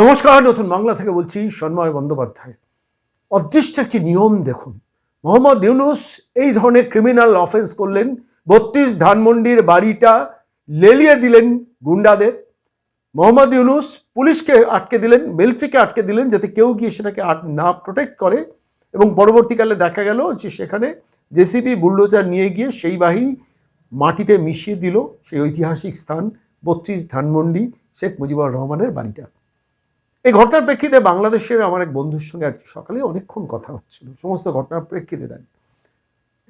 নমস্কার, নতুন বাংলা থেকে বলছি সন্ময় বন্দ্যোপাধ্যায়। অদৃষ্টের কি নিয়ম দেখুন? মোহাম্মদ ইউনুস এই ধরনের ক্রিমিনাল অফেন্স করলেন, বত্রিশ ধানমন্ডির বাড়িটা লেলিয়ে দিলেন গুন্ডাদের। মোহাম্মদ ইউনুস পুলিশকে আটকে দিলেন মিলিটারিকে আটকে দিলেন, যাতে কেউ গিয়ে সেটাকে আট না প্রোটেক্ট করে। এবং পরবর্তীকালে দেখা গেল যে সেখানে জেসিবি বুলডোজার নিয়ে গিয়ে সেই বাহিনী মাটিতে মিশিয়ে দিল, সেই ঐতিহাসিক স্থান বত্রিশ ধানমন্ডি শেখ মুজিবুর রহমানের বাড়িটা। এই ঘটনার প্রেক্ষিতে বাংলাদেশের আমার এক বন্ধুর সঙ্গে আজকে সকালে অনেকক্ষণ কথা হচ্ছিল। সমস্ত ঘটনার প্রেক্ষিতে দাঁড়িয়ে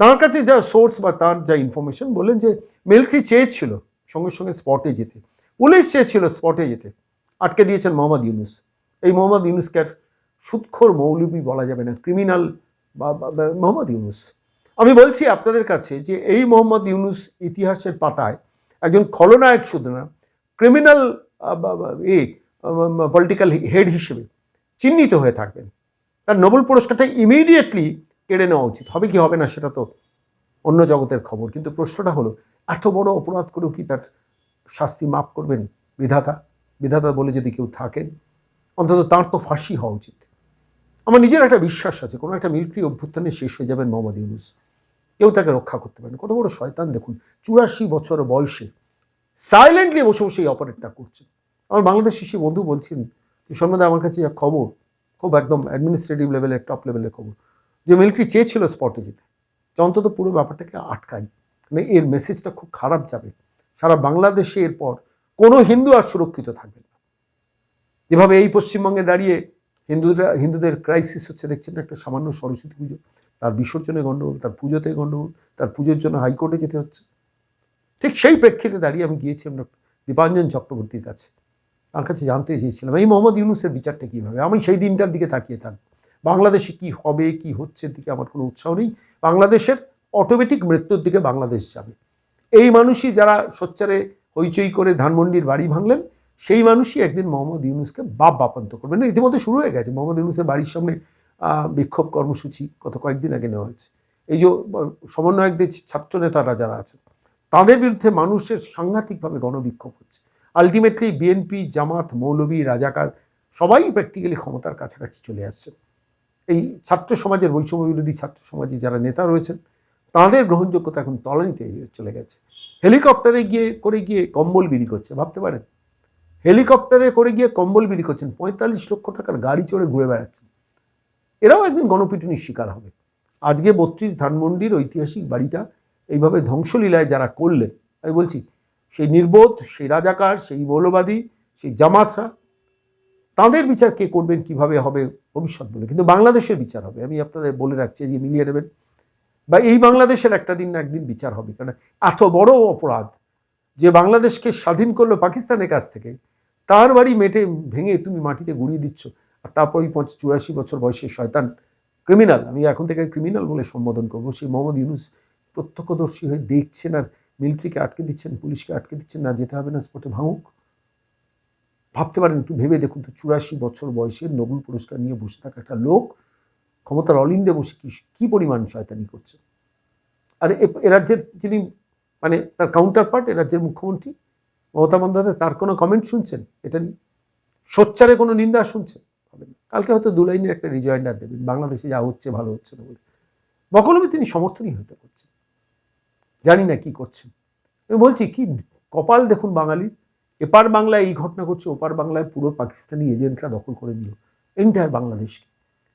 তার কাছে যা সোর্স বা তার যা ইনফরমেশন বললেন যে মিলিটারি চেয়েছিল সঙ্গে সঙ্গে স্পটে যেতে। পুলিশ চেয়েছিল স্পটে যেতে। আটকে দিয়েছেন মোহাম্মদ ইউনুস। এই মোহাম্মদ ইউনুসকে আর সুৎখোর মৌলবী বলা যাবে না ক্রিমিনাল বা মোহাম্মদ ইউনুস। আমি বলছি আপনাদের কাছে যে, এই মোহাম্মদ ইউনুস ইতিহাসের পাতায় একজন খলনায়ক শুধু না ক্রিমিনাল এ পলিটিক্যাল হেড হিসেবে চিহ্নিত হয়ে থাকবেন। তার নোবেল পুরস্কারটা ইমিডিয়েটলি কেড়ে নেওয়া উচিত। হবে কি হবে না সেটা তো অন্য জগতের খবর। কিন্তু প্রশ্নটা হলো, এত বড় অপরাধ করেও কি তার শাস্তি মাফ করবেন বিধাতা? বিধাতা বলে যদি কেউ থাকেন, অন্তত তার তো ফাঁসি হওয়া উচিত। আমার নিজের একটা বিশ্বাস আছে, কোনো একটা মিলিটারি অভ্যুত্থানে শেষ হয়ে যাবেন মোহাম্মদ ইউনুস। কেউ তাকে রক্ষা করতে পারে না। কত বড় শয়তান, দেখুন, চুরাশি বছর বয়সে সাইলেন্টলি বসে বসে এই অপারেটটা করছে আমার বাংলাদেশ সে বন্ধু বলছেন সন্ধ্যাদা আমার কাছে যা খবর, খুব একদম অ্যাডমিনিস্ট্রেটিভ লেভেলের টপ লেভেলের খবর। যে মিলিটারি চেয়েছিল স্পটে যেতে, যে অন্তত পুরো ব্যাপারটাকে আটকাই। মানে এর মেসেজটা খুব খারাপ যাবে। সারা বাংলাদেশে এরপর কোনো হিন্দু আর সুরক্ষিত থাকবে না। যেভাবে এই পশ্চিমবঙ্গে দাঁড়িয়ে হিন্দুরা, হিন্দুদের ক্রাইসিস হচ্ছে, দেখছেন একটা সামান্য সরস্বতী পুজো। তার বিসর্জনে গণ্ডগোল তার পুজোতে গণ্ডগোল তার পুজোর জন্য হাইকোর্টে যেতে হচ্ছে। ঠিক সেই প্রেক্ষিতে দাঁড়িয়ে আমি গিয়েছিলাম ডক্টর দীপাঞ্জন চক্রবর্তীর কাছে। তার কাছে জানতে চেয়েছিলাম, এই মোহাম্মদ ইউনুসের বিচারটা কীভাবে? আমি সেই দিনটার দিকে তাকিয়ে থাকব বাংলাদেশে কি হবে, কি হচ্ছে দিকে আমার কোনো উৎসাহ নেই। বাংলাদেশের অটোমেটিক মৃত্যুর দিকে বাংলাদেশ যাবে। এই মানুষই যারা সোচ্চারে হইচই করে ধানমন্ডির বাড়ি ভাঙলেন, সেই মানুষই একদিন মোহাম্মদ ইউনুসকে বাপ বাপান্ত করবেন। না, ইতিমধ্যে শুরু হয়ে গেছে। মোহাম্মদ ইউনুসের বাড়ির সামনে বিক্ষোভ কর্মসূচি গত কয়েকদিন আগে নেওয়া হয়েছে। এই যে সমন্বয়কদের ছাত্র নেতারা যারা আছেন, তাদের বিরুদ্ধে মানুষের সাংঘাতিকভাবে গণবিক্ষোভ হচ্ছে। আলটিমেটলি বিএনপি জামাত, মৌলবী, রাজাকার, সবাই প্র্যাকটিক্যালি ক্ষমতার কাছাকাছি চলে আসছে। এই ছাত্র সমাজের বৈষম্য বিরোধী ছাত্র সমাজে যারা নেতা রয়েছেন, তাদের গ্রহণযোগ্যতা এখন তলানিতে চলে গেছে। হেলিকপ্টারে গিয়ে, করে গিয়ে কম্বল বিলি করছে, ভাবতে পারেন? হেলিকপ্টারে করে গিয়ে কম্বল বিলি করছেন, পঁয়তাল্লিশ লক্ষ টাকার গাড়ি চড়ে ঘুরে বেড়াচ্ছেন। এরাও একদিন গণপিটুনির শিকার হবে। আজকে বত্রিশ ধানমন্ডির ঐতিহাসিক বাড়িটা এইভাবে ধ্বংসলীলায় যারা করলেন, আমি বলছি সেই নির্বোধ, সেই রাজাকার, সেই মৌলবাদী, সেই জামাতরা, তাদের বিচার কে করবেন, কীভাবে হবে ভবিষ্যৎ বলে? কিন্তু বাংলাদেশের বিচার হবে। আমি আপনাদের বলে রাখছি যে মিলিয়ে নেবেন। বা এই বাংলাদেশের একটা দিন না একদিন বিচার হবে। কারণ এত বড় অপরাধ যে বাংলাদেশকে স্বাধীন করল পাকিস্তানের কাছ থেকে, তার বাড়ি মেটে ভেঙে তুমি মাটিতে গুড়িয়ে দিচ্ছ, আর তারপর ওই পঞ্চ চুরাশি বছর বয়সে শয়তান ক্রিমিনাল আমি এখন থেকে ক্রিমিনাল বলে সম্বোধন করব। সেই মোহাম্মদ ইউনুস প্রত্যক্ষদর্শী হয়ে দেখছেন আর মিলিটারিকে আটকে দিচ্ছেন, পুলিশকে আটকে দিচ্ছেন, না যেতে হবে না স্পটে। ভাঙুক ভাবতে পারেন একটু ভেবে দেখুন তো, চুরাশি বছর বয়সে নোবেল পুরস্কার নিয়ে বসে থাকা একটা লোক ক্ষমতার অলিন্দে বসে কি, কী পরিমাণ শয়তানি করছে। আর, এ- রাজ্যের যিনি মানে তার কাউন্টার পার্ট এ রাজ্যের মুখ্যমন্ত্রী, মমতা বন্দ্যোপাধ্যায়, তার কোনো কমেন্ট শুনছেন? এটা নিয়ে সোচ্চারে কোনো নিন্দা শুনছেন? কালকে হয়তো দু লাইনের একটা রিজয়েন্ডার দেবেন, বাংলাদেশে যা হচ্ছে ভালো হচ্ছে না বলে। বকলমে তিনি সমর্থনই হয়তো করছেন। জানি না কি করছেন। আমি বলছি, কি কপাল দেখুন বাঙালির এপার বাংলায় এই ঘটনা ঘটছে, ওপার বাংলায় পুরো পাকিস্তানি এজেন্টরা দখল করে নিল এন্টায়ার বাংলাদেশকে।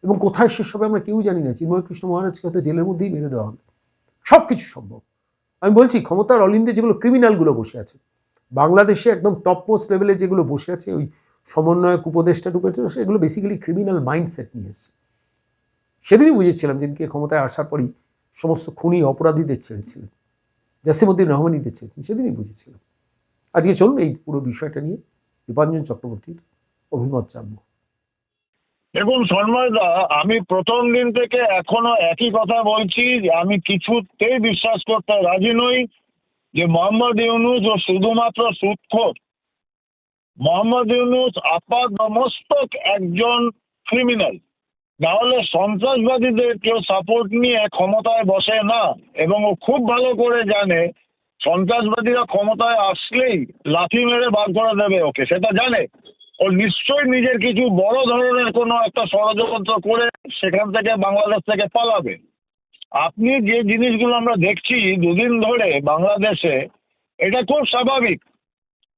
এবং কোথায় শেষ হবে আমরা কেউ জানি না। চিন্ময় কৃষ্ণ মহারাজকে হয়তো জেলের মধ্যেই মেরে দেওয়া হবে। সব কিছু সম্ভব। আমি বলছি, ক্ষমতার অলিন্দে যেগুলো ক্রিমিনালগুলো বসে আছে, বাংলাদেশে একদম টপ মোস্ট লেভেলে যেগুলো বসে আছে, ওই সমন্বয়ক উপদেষ্টা টুপেষ্টা এগুলো বেসিক্যালি ক্রিমিনাল মাইন্ডসেট নিয়ে এসছে। সেদিনই বুঝেছিলাম, যেদিনকে ক্ষমতায় আসার পরই সমস্ত খুনি অপরাধীদের ছেড়েছিলেন। জাসিমুদ্দিন রহমানিদের ছেড়েছিলেন সেদিনই বুঝেছিলাম। আজকে চলুন এই পুরো বিষয়টা নিয়ে দীপাঞ্জন চক্রবর্তীর অভিমত জানব। দেখুন সন্ময়দা আমি প্রথম দিন থেকে এখনও একই কথা বলছি আমি কিছুতেই বিশ্বাস করতে রাজি নই যে মোহাম্মদ ইউনুস ও শুধুমাত্র সুৎখোর, মোহাম্মদ ইউনুস আপাত মস্তক একজন ক্রিমিনাল। নাহলে সন্ত্রাসবাদীদের কেউ সাপোর্ট নিয়ে ক্ষমতায় বসে না। এবং ও খুব ভালো করে জানে, সন্ত্রাসবাদীরা ক্ষমতায় আসলেই লাথি মেরে বার করে দেবে ওকে, সেটা জানে। ও নিশ্চয়ই নিজের কিছু বড় ধরনের কোনো একটা ষড়যন্ত্র করে সেখান থেকে বাংলাদেশ থেকে পালাবে। আপনি যে জিনিসগুলো আমরা দেখছি দুদিন ধরে বাংলাদেশে, এটা খুব স্বাভাবিক।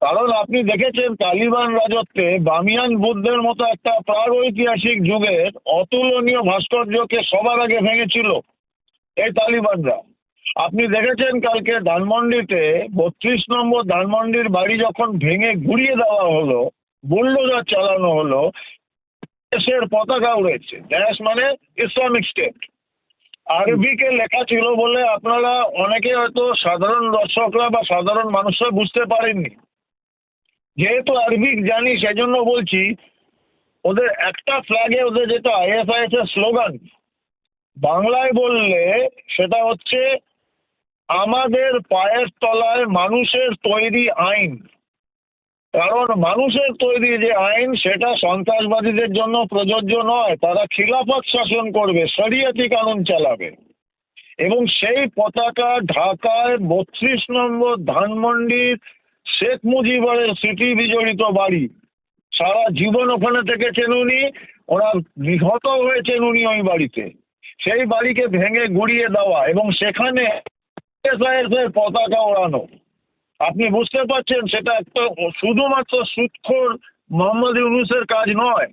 কারণ আপনি দেখেছেন তালিবান রাজত্বে বামিয়ান বুদ্ধের মতো একটা প্রাগৈতিহাসিক যুগের অতুলনীয় ভাস্কর্যকে সবার আগে ভেঙেছিল এই তালিবানরা। আপনি দেখেছেন কালকে ধানমন্ডিতে বত্রিশ নম্বর ধানমন্ডির বাড়ি যখন ভেঙে ঘুরিয়ে দেওয়া হলো, বুল্ডোজার চালানো হলো, দেশের পতাকা উড়েছে। দেশ মানে ইসলামিক স্টেট। আরবিকে লেখা ছিল বলে আপনারা অনেকে হয়তো সাধারণ দর্শকরা বা সাধারণ মানুষরা বুঝতে পারেননি। যেহেতু আরবিক জানি, সেজন্য বলছি, ওদের একটা ফ্ল্যাগে ওদের যেটা আইএসআইএস এর স্লোগান বাংলায় বললে সেটা হচ্ছে, আমাদের পায়ের তলায় মানুষের তৈরি আইন। কারণ মানুষের তৈরি যে আইন, সেটা সন্ত্রাসবাদীদের জন্য প্রযোজ্য নয়, তারা খিলাফত শাসন করবে, শরিয়তি কানুন চালাবে। এবং সেই পতাকা ঢাকায় বত্রিশ নম্বর ধানমন্ডির শেখ মুজিবরের স্মৃতি বিজড়িত বাড়ি। সারা জীবন ওখানে থেকেছেন উনি, ওরা নিহত হয়েছেন উনি ওই বাড়িতে। সেই বাড়িকে ভেঙে গুড়িয়ে দেওয়া এবং সেখানে পতাকা ওড়ানো। আপনি বুঝতে পারছেন, সেটা একটা শুধুমাত্র সুৎখোর মোহাম্মদ ইউনুসের কাজ নয়।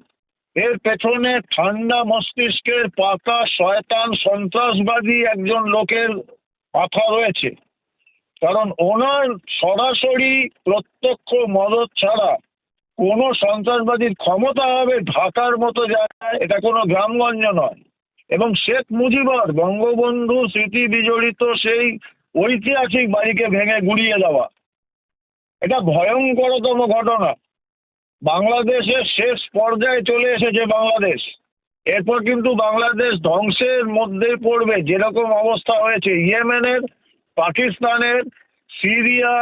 এর পেছনে ঠান্ডা মস্তিষ্কের পাকা শয়তান, সন্ত্রাসবাদী একজন লোকের মাথা রয়েছে। কারণ ওনার সরাসরি প্রত্যক্ষ মদত ছাড়া কোনো সন্ত্রাসবাদীর ক্ষমতা হবে ঢাকার মতো জায়গায়, এটা কোনো গ্রামগঞ্জ নয়। এবং শেখ মুজিবর বঙ্গবন্ধু স্মৃতি বিজড়িত সেই ঐতিহাসিক বাড়িকে ভেঙে গুড়িয়ে দেওয়া। এটা ভয়ঙ্করতম ঘটনা। বাংলাদেশের শেষ পর্যায়ে চলে এসেছে বাংলাদেশ। এরপর কিন্তু বাংলাদেশ ধ্বংসের মধ্যে পড়বে, যেরকম অবস্থা হয়েছে ইয়েমেনের পাকিস্তানের, সিরিয়া,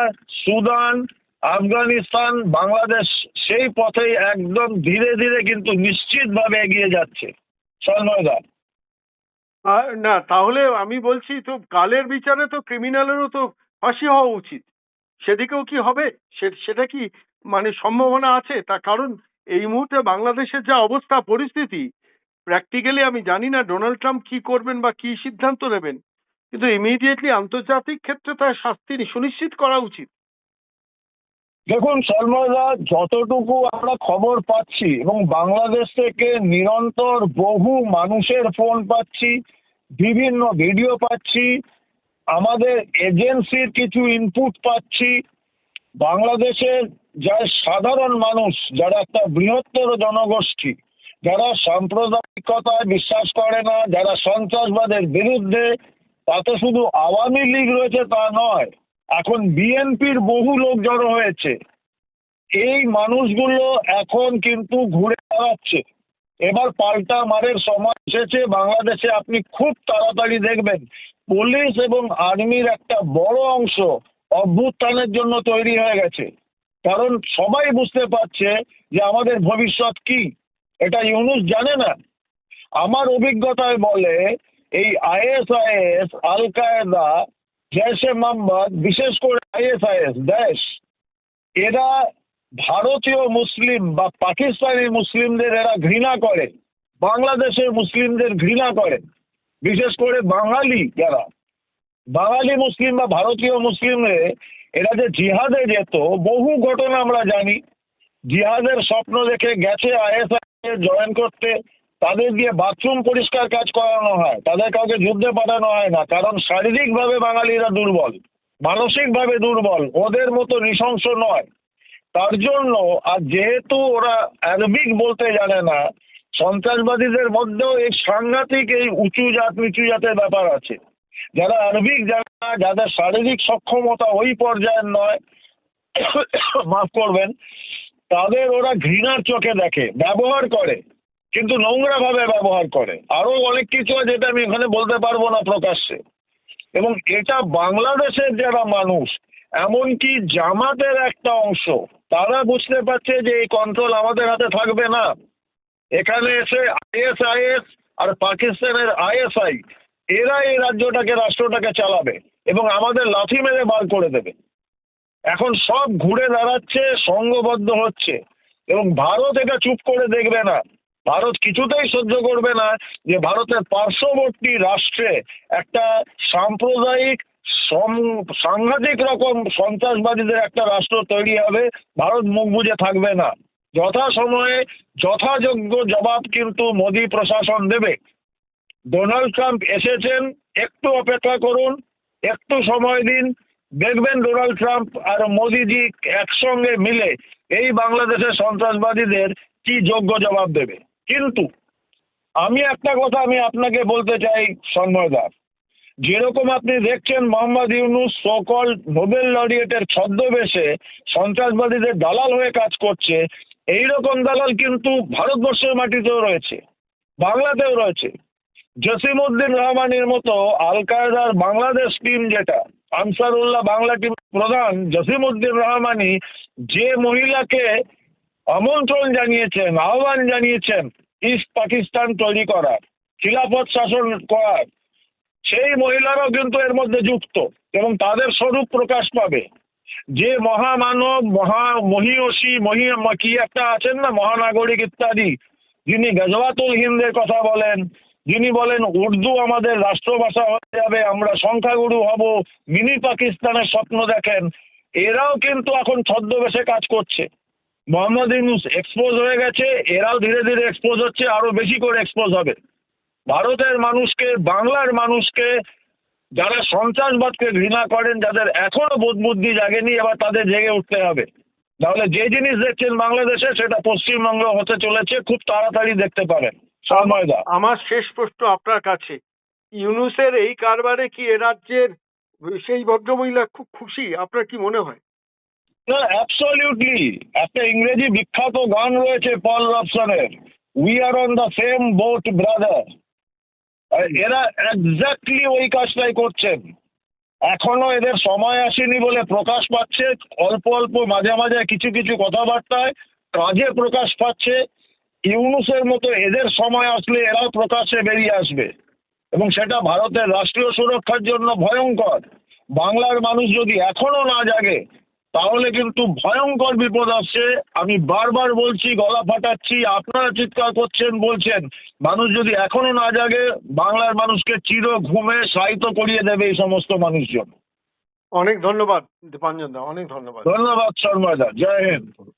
সুদান, আফগানিস্তান, বাংলাদেশ সেই পথেই একদম ধীরে ধীরে কিন্তু নিশ্চিতভাবে এগিয়ে যাচ্ছে। না, তাহলে আমি বলছি তো কালের বিচারে তো ক্রিমিনালেরও তো ফাঁসি হওয়া উচিত। সেদিকেও কি হবে? সেটা কি মানে সম্ভাবনা আছে? তার কারণ এই মুহূর্তে বাংলাদেশের যা অবস্থা, পরিস্থিতি প্র্যাকটিক্যালি আমি জানি না ডোনাল্ড ট্রাম্প কি করবেন বা কি সিদ্ধান্ত নেবেন। কিন্তু ইমিডিয়েটলি আন্তর্জাতিক ক্ষেত্রে তার শাস্তি সুনিশ্চিত করা উচিত। দেখুন সলময়দা যতটুকু আমরা খবর পাচ্ছি, এবং বাংলাদেশ থেকে নিরন্তর বহু মানুষের ফোন পাচ্ছি, বিভিন্ন ভিডিও পাচ্ছি, আমাদের এজেন্সির কিছু ইনপুট পাচ্ছি, বাংলাদেশের যা সাধারণ মানুষ, যারা একটা বৃহত্তর জনগোষ্ঠী, যারা সাম্প্রদায়িকতায় বিশ্বাস করে না, যারা সন্ত্রাসবাদের বিরুদ্ধে তাতে শুধু আওয়ামী লীগ রয়েছে তা নয়, এখন বিএনপির বহু লোক জড়ো হয়েছে। এই মানুষগুলো এখন কিন্তু ঘুরে দাঁড়াচ্ছে এবার পাল্টা মারের সময় এসেছে, বাংলাদেশে আপনি খুব তাড়াতাড়ি দেখবেন। পুলিশ এবং আর্মির একটা বড় অংশ অভ্যুত্থানের জন্য তৈরি হয়ে গেছে। কারণ সবাই বুঝতে পারছে যে আমাদের ভবিষ্যৎ কি। এটা ইউনুস জানে না। আমার অভিজ্ঞতায় বলে এই আইএসআইএস আল কায়দা জৈশে মোহাম্মদ বিশেষ করে আইএসআইএস দেশ, এরা ভারতীয় মুসলিম বা পাকিস্তানি মুসলিমদের এরা ঘৃণা করে, বাংলাদেশের মুসলিমদের ঘৃণা করে, বিশেষ করে বাঙালি যারা। বাঙালি মুসলিম বা ভারতীয় মুসলিমে এরা যে জিহাদে যেত, বহু ঘটনা আমরা জানি। জিহাদের স্বপ্ন দেখে গেছে আইএসআই জয়েন করতে তাদের দিয়ে বাথরুম পরিষ্কার কাজ করানো হয়, তাদের কাউকে যুদ্ধে পাঠানো হয় না, কারণ শারীরিকভাবে বাঙালিরা দুর্বল, মানসিকভাবে দুর্বল, ওদের মতো নৃশংস নয়। তার জন্য, আর যেহেতু ওরা অ্যারবিক বলতে জানে না, সন্ত্রাসবাদীদের মধ্যেও এই সাংঘাতিক, এই উঁচু জাত, নিচু জাতের ব্যাপার আছে। যারা আরবিক জানে না, যাদের শারীরিক সক্ষমতা ওই পর্যায়ের নয়, মাফ করবেন, তাদের ওরা ঘৃণার চোখে দেখে, ব্যবহার করে। কিন্তু নোংরা ভাবে ব্যবহার করে। আরও অনেক কিছু আছে যেটা আমি এখানে বলতে পারব না প্রকাশ্যে। এবং এটা বাংলাদেশের যারা মানুষ, এমনকি জামাতের একটা অংশ, তারা বুঝতে পারছে যে এই কন্ট্রোল আমাদের হাতে থাকবে না। এখানে এসে আইএসআইএস আর পাকিস্তানের আইএসআই এরা এই রাজ্যটাকে, রাষ্ট্রটাকে চালাবে এবং আমাদের লাথি মেরে বার করে দেবে। এখন সব ঘুরে দাঁড়াচ্ছে, সঙ্গবদ্ধ হচ্ছে এবং ভারত এটা চুপ করে দেখবে না। ভারত কিছুতেই সহ্য করবে না যে ভারতের পার্শ্ববর্তী রাষ্ট্রে একটা সাম্প্রদায়িক সাংঘাতিক রকম সন্ত্রাসবাদীদের একটা রাষ্ট্র তৈরি হবে, ভারত মুখ বুজে থাকবে না। যথাসময়ে যথাযোগ্য জবাব কিন্তু মোদী প্রশাসন দেবে। ডোনাল্ড ট্রাম্প এসেছেন, একটু অপেক্ষা করুন, একটু সময় দিন। দেখবেন ডোনাল্ড ট্রাম্প আর মোদিজি একসঙ্গে মিলে এই বাংলাদেশের সন্ত্রাসবাদীদের কি যোগ্য জবাব দেবে। কিন্তু আমি একটা কথা, আমি আপনাকে বলতে চাই সন্ময়দা যেরকম আপনি দেখছেন মোহাম্মদ ইউনুস সকল নোবেল লরিয়েটের ছদ্মবেশে সন্ত্রাসবাদীদের দালাল হয়ে কাজ করছে এই রকম দালাল কিন্তু ভারতবর্ষের মাটিতেও রয়েছে, বাংলাতেও রয়েছে। জসিমউদ্দিন রহমানের মতো আল কায়দার বাংলাদেশ টিম যেটা, আনসারুল্লাহ বাংলা টিম প্রধান জসিমউদ্দিন রহমানি যে মহিলাকে আমন্ত্রণ জানিয়েছেন, আহ্বান জানিয়েছেন ইস্ট পাকিস্তান তৈরি করার, খিলাফত শাসন করার। সেই মহিলারাও কিন্তু এর মধ্যে যুক্ত এবং তাদের স্বরূপ প্রকাশ পাবে। যে মহামানব, মহা মহিয়সী, মহি কি একটা আছেন না, মহানাগরিক ইত্যাদি, যিনি গজওয়াতুল হিন্দের কথা বলেন, যিনি বলেন, উর্দু আমাদের রাষ্ট্রভাষা হয়ে যাবে, আমরা সংখ্যাগুরু হব, মিনি পাকিস্তানের স্বপ্ন দেখেন, এরাও কিন্তু এখন ছদ্মবেশে কাজ করছে। মোহাম্মদ ইউনুস এক্সপোজ হয়ে গেছে, এরাও ধীরে ধীরে এক্সপোজ হচ্ছে, আরও বেশি করে এক্সপোজ হবে। ভারতের মানুষকে, বাংলার মানুষকে, যারা সন্ত্রাসবাদকে ঘৃণা করেন, যাদের এখনও বোধ বুদ্ধি জাগেনি, এবার তাদের জেগে উঠতে হবে। তাহলে যে জিনিস দেখছেন বাংলাদেশে, সেটা পশ্চিমবঙ্গ হতে চলেছে, খুব তাড়াতাড়ি দেখতে পারেন। সময়দা আমার শেষ প্রশ্ন আপনার কাছে। ইউনুসের এই কারবারে কি এ রাজ্যের সেই ভদ্রমহিলা খুব খুশি? আপনার কি মনে হয়? না অ্যাবসলিউটলি একটা ইংরেজি বিখ্যাত গান রয়েছে Paul রবসনের we are on the same boat brother এরা এক্স্যাক্টলি ওই কাজটাই করছেন। এখনও এদের সময় আসেনি বলে প্রকাশ পাচ্ছে। অল্প অল্প, মাঝে মাঝে কিছু কিছু কথাবার্তায় কাজে প্রকাশ পাচ্ছে। ইউনুসের মতো এদের সময় আসলে এরাও প্রকাশ্যে বেরিয়ে আসবে। এবং সেটা ভারতের রাষ্ট্রীয় সুরক্ষার জন্য ভয়ঙ্কর। বাংলার মানুষ যদি এখনও না জাগে তাহলে কিন্তু ভয়ঙ্কর বিপদ আসছে। আমি বারবার বলছি গলা ফাটাচ্ছি আপনারা চিৎকার করছেন বলছেন। মানুষ যদি এখনও না জাগে বাংলার মানুষকে চির ঘুমে সাহিত্য করিয়ে দেবে এই সমস্ত মানুষজন। অনেক ধন্যবাদ দীপাঞ্জন দা অনেক ধন্যবাদ। ধন্যবাদ শর্মাদা জয় হিন্দ।